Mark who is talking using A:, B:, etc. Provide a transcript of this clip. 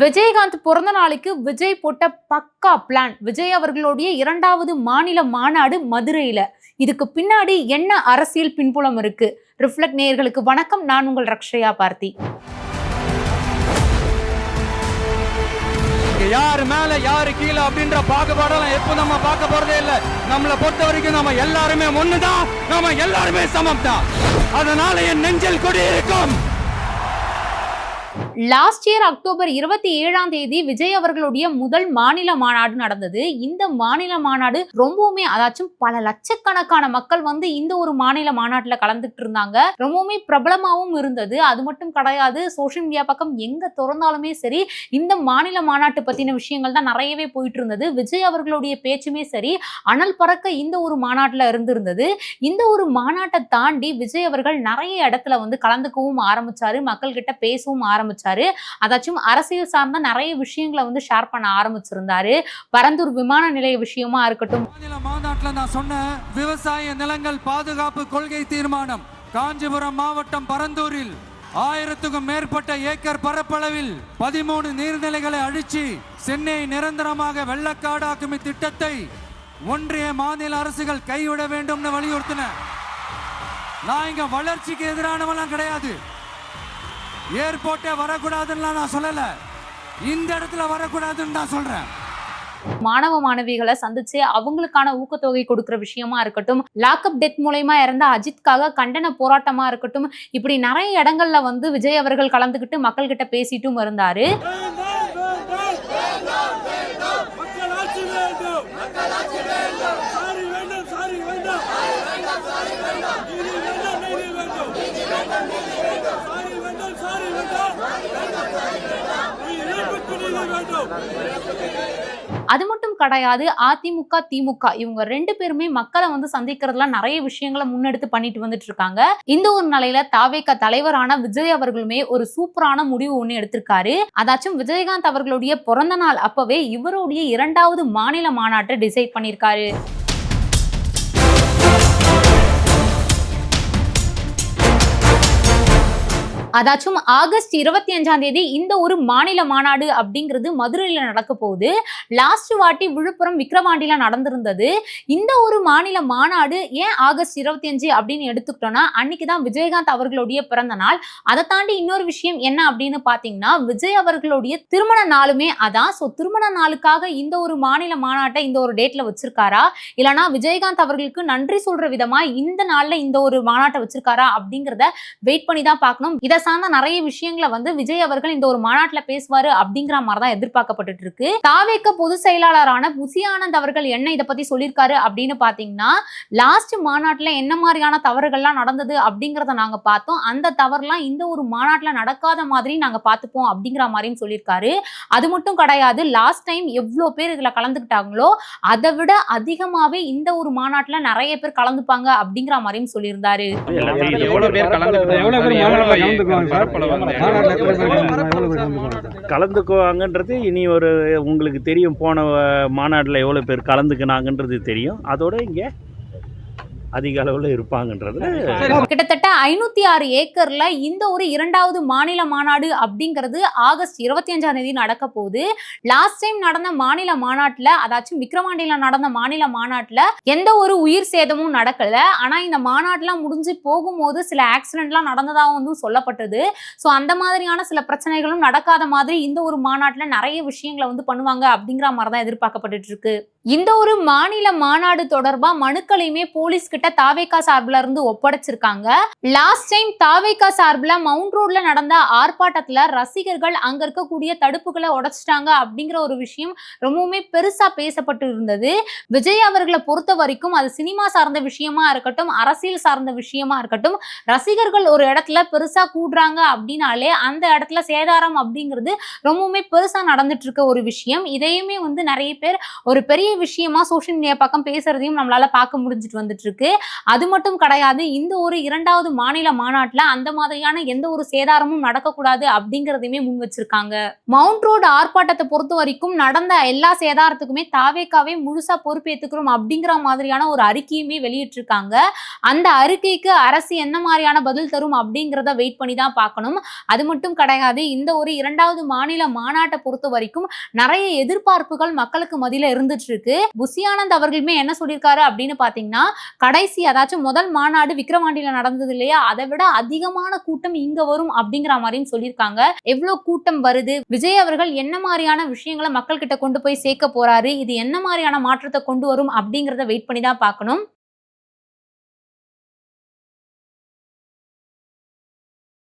A: விஜயகாந்த் பிறந்த நாளைக்கு விஜய் போட்ட பக்கா பிளான் விஜய் அவர்களுடைய இரண்டாவது மாநில மாநாடு மதுரையில. இதுக்கு பின்னாடி என்ன அரசியல் பின்புலம் இருக்கு? ரிஃப்ளெக்ட் நேயர்களுக்கு வணக்கம். நான் உங்கள் ரக்ஷயா பார்த்தி.
B: யார் மேல யாரு கீழே அப்படின்ற பாகுபாடெல்லாம் எப்போ நம்ம பார்க்க போறதே இல்ல. நம்மளை பொறுத்த வரைக்கும் நம்ம எல்லாருமே ஒண்ணுதான். நம்ம எல்லாருமே சமம் தான் அதனால என் நெஞ்சில் கொடி இருக்கும்
A: லாஸ்ட் இயர் அக்டோபர் இருபத்தி ஏழாம் தேதி விஜய் அவர்களுடைய முதல் மாநில மாநாடு நடந்தது. இந்த மாநில மாநாடு ரொம்பவுமே அதாச்சும் பல லட்சக்கணக்கான மக்கள் வந்து இந்த ஒரு மாநில மாநாட்டுல கலந்துட்டு இருந்தாங்க. ரொம்பவுமே பிரபலமாகவும் இருந்தது. அது மட்டும் கிடையாது சோஷியல் மீடியா பக்கம் எங்க திறந்தாலுமே சரி இந்த மாநில மாநாட்டு பத்தின விஷயங்கள் தான் நிறையவே போயிட்டு இருந்தது. விஜய் அவர்களுடைய பேச்சுமே சரி அனல் பறக்க இந்த ஒரு மாநாட்டுல இருந்திருந்தது. இந்த ஒரு மாநாட்டை தாண்டி விஜய் அவர்கள் நிறைய இடத்துல வந்து கலந்துக்கவும் ஆரம்பிச்சாரு. மக்கள் கிட்ட பேசவும் ஆரம்பிச்சாரு. அதாச்சும் அரசியல் சார்ந்த நிறைய விஷயங்களை வந்து ஷேர் பண்ண ஆரம்பிச்சிருந்தாரு. பரந்தூர் விமான நிலைய விஷயமா இருக்கட்டும்.
B: மாநில மாநாட்டில் நான் சொன்ன விவசாய நிலங்கள் பாதுகாப்பு கொள்கை தீர்மானம் காஞ்சிபுரம் மாவட்டம் பரந்தூரில் ஆயிரத்துக்கும் மேற்பட்ட ஏக்கர் பரப்பளவில் பதிமூணு நீர்நிலைகளை அழிச்சு சென்னை நிரந்தரமாக வெள்ளக்காடாக்கும் திட்டத்தை ஒன்றிய மாநில அரசுகள் கைவிட வேண்டும்னு வலியுறுத்தின. நான் இங்க வளர்ச்சிக்கு எதிரானவெல்லாம் கிடையாது. ஏர்போர்ட்டே வரக்கூடாதுன்னு நான் சொல்லல. இந்த இடத்துல வரக்கூடாதுன்னு நான் சொல்றேன்.
A: மாணவ மாணவிகளை சந்திச்சு அவங்களுக்கான ஊக்கத்தொகை கொடுக்கிற விஷயமா இருக்கட்டும் லாக்அப் டெத் மூலயமா இறந்த அஜித்காக கண்டன போராட்டமா இருக்கட்டும் இப்படி நிறைய இடங்கள்ல வந்து விஜய் அவர்கள் கலந்துக்கிட்டு மக்கள் கிட்ட பேசிட்டும் இருந்தாரு.
C: சாரி வேண்டும்
A: அது மட்டும் கிடையாது அதிமுக திமுக இவங்க ரெண்டு பேருமே மக்களை வந்து சந்திக்கிறதுல நிறைய விஷயங்களை முன்னெடுத்து பண்ணிட்டு வந்துட்டு இருக்காங்க. இந்த ஒரு நிலையில தாவேக தலைவரான விஜய் அவர்களுமே ஒரு சூப்பரான முடிவு ஒண்ணு எடுத்திருக்காரு. அதாச்சும் விஜயகாந்த் அவர்களுடைய பிறந்த நாள் அப்பவே இவருடைய இரண்டாவது மாநில மாநாட்டை டிசைட் பண்ணியிருக்காரு. அதாச்சும் ஆகஸ்ட் இருபத்தி அஞ்சாம் தேதி இந்த ஒரு மாநில மாநாடு அப்படிங்கிறது மதுரையில நடக்க போகுது. லாஸ்ட் வாட்டி விழுப்புரம் விக்கிரவாண்டியில நடந்திருந்தது. இந்த ஒரு மாநில மாநாடு ஏன் ஆகஸ்ட் இருபத்தி அஞ்சு அப்படின்னு எடுத்துக்கிட்டோம்னா அன்னைக்கு தான் விஜயகாந்த் அவர்களுடைய பிறந்த நாள். அதை தாண்டி இன்னொரு விஷயம் என்ன அப்படின்னு பாத்தீங்கன்னா விஜய் அவர்களுடைய திருமண நாளுமே அதான். ஸோ திருமண நாளுக்காக இந்த ஒரு மாநில மாநாட்டை இந்த ஒரு டேட்ல வச்சிருக்காரா? இல்லனா விஜயகாந்த் அவர்களுக்கு நன்றி சொல்ற விதமா இந்த நாள்ல இந்த ஒரு மாநாட்டை வச்சிருக்காரா அப்படிங்கிறத வெயிட் பண்ணி தான் பார்க்கணும். இதை சார்ந்த நிறைய விஷயங்களை வந்து விஜய் அவர்கள் இந்த ஒரு மாநாட்டுல பேசுவாரு அப்படிங்கிற மாதிரி தான் எதிர்பார்க்கப்பட்டு இருக்கு தாவேக்க பொதுச் செயலாளரான புசி ஆனந்த் அவர்கள் என்ன இதை பத்தி சொல்லியிருக்காரு அப்படின்னு பாத்தீங்கன்னா லாஸ்ட் மாநாட்டுல என்ன மாதிரியான தவறுகள்லாம் நடந்தது அப்படிங்கறத நாங்க பார்த்தோம். அந்த தவறுலாம் இந்த ஒரு மாநாட்டுல நடக்காத மாதிரி நாங்க பார்த்துப்போம் அப்படிங்கிற மாதிரியும் சொல்லியிருக்காரு. அது மட்டும் கிடையாது லாஸ்ட் டைம் எவ்வளோ பேர் இதுல கலந்துக்கிட்டாங்களோ அதை விட அதிகமாவே இந்த ஒரு மாநாட்டுல நிறைய பேர் கலந்துப்பாங்க அப்படிங்கிற மாதிரியும் சொல்லியிருந்தாரு.
D: கலந்துக்குவாங்கன்றது இனி ஒரு உங்களுக்கு தெரியும் போன மாநாட்டில் எவ்வளோ பேர் கலந்துக்கினாங்கன்றது தெரியும். அதோட இங்கே அதிக அளவில் இருப்பாங்கன்றது
A: கிட்டத்தட்ட ஐநூத்தி ஆறு ஏக்கர்ல இந்த ஒரு இரண்டாவது மாநில மாநாடு அப்படிங்கிறது ஆகஸ்ட் இருபத்தி அஞ்சாம் தேதி நடக்க போகுது. லாஸ்ட் டைம் நடந்த மாநில மாநாட்டுல அதாச்சும் விக்ரவாண்டியில நடந்த மாநில மாநாட்டுல எந்த ஒரு உயிர் சேதமும் நடக்கல. ஆனா இந்த மாநாட்டுலாம் முடிஞ்சு போகும்போது சில ஆக்சிடென்ட்லாம் நடந்ததாகவும் வந்து சொல்லப்பட்டது. ஸோ அந்த மாதிரியான சில பிரச்சனைகளும் நடக்காத மாதிரி இந்த ஒரு மாநாட்டுல நிறைய விஷயங்களை வந்து பண்ணுவாங்க அப்படிங்கிற மாதிரி தான் எதிர்பார்க்கப்பட்டுட்டு இருக்கு. இந்த ஒரு மாநில மாநாடு தொடர்பா மனுக்களையுமே போலீஸ் கிட்ட தாவேகா சார்பில் இருந்து ஒப்படைச்சிருக்காங்க. லாஸ்ட் டைம் தாவேக்கா சார்பில் மவுண்ட் ரோட்ல நடந்த ஆர்ப்பாட்டத்துல ரசிகர்கள் அங்க இருக்கக்கூடிய தடுப்புகளை உடைச்சிட்டாங்க அப்படிங்கிற ஒரு விஷயம் ரொம்பவுமே பெருசா பேசப்பட்டு இருந்தது. விஜய் அவர்களை பொறுத்த வரைக்கும் அது சினிமா சார்ந்த விஷயமா இருக்கட்டும் அரசியல் சார்ந்த விஷயமா இருக்கட்டும் ரசிகர்கள் ஒரு இடத்துல பெருசா கூடுறாங்க அப்படின்னாலே அந்த இடத்துல சேதாரம் அப்படிங்கிறது ரொம்பவுமே பெருசா நடந்துட்டு இருக்க ஒரு விஷயம். இதையுமே வந்து நிறைய பேர் ஒரு பெரிய விஷயமா சோஷியல் மீடியா பக்கம் பேசுறதையும் நம்மளால பார்க்க முடிஞ்சிட்டு வந்துட்டு இருக்கு அது மட்டும் கிடையாது இந்த ஒரு இரண்டாவது மாநில மாநாட்டுல அந்த மாதிரியான எந்த ஒரு சேதாரமும் நடக்கக்கூடாது அப்படிங்கறதையுமே முன் வச்சிருக்காங்க. மவுண்ட் ரோடு ஆர்ப்பாட்டத்தை பொறுத்த வரைக்கும் நடந்த எல்லா சேதாரத்துக்குமே தாவேக்காவே முழுசா பொறுப்பேத்துக்கிறோம் அப்படிங்கிற மாதிரியான ஒரு அறிக்கையுமே வெளியிட்டிருக்காங்க. அந்த அறிக்கைக்கு அரசு என்ன மாதிரியான பதில் தரும் அப்படிங்கிறத வெயிட் பண்ணி தான் பார்க்கணும். அது மட்டும் கிடையாது இந்த ஒரு இரண்டாவது மாநில மாநாட்டை பொறுத்த வரைக்கும் நிறைய எதிர்பார்ப்புகள் மக்களுக்கு மதியில இருந்துட்டு இருக்கு புசி ஆனந்த் அவர்களுமே என்ன சொல்லியிருக்காரு அப்படின்னு பாத்தீங்கன்னா கடைசி அதாச்சும் முதல் மாநாடு விக்ரவாண்டியில நடந்தது இல்லையா? அதை விட அதிகமான கூட்டம் இங்க வரும் அப்படிங்கிற மாதிரியும் சொல்லியிருக்காங்க. எவ்வளவு கூட்டம் வருது? விஜய் அவர்கள் என்ன மாதிரியான விஷயங்களை மக்கள் கிட்ட கொண்டு போய் சேர்க்க போறாரு? இது என்ன மாதிரியான மாற்றத்தை கொண்டு வரும் அப்படிங்கறத வெயிட் பண்ணி தான் பார்க்கணும்.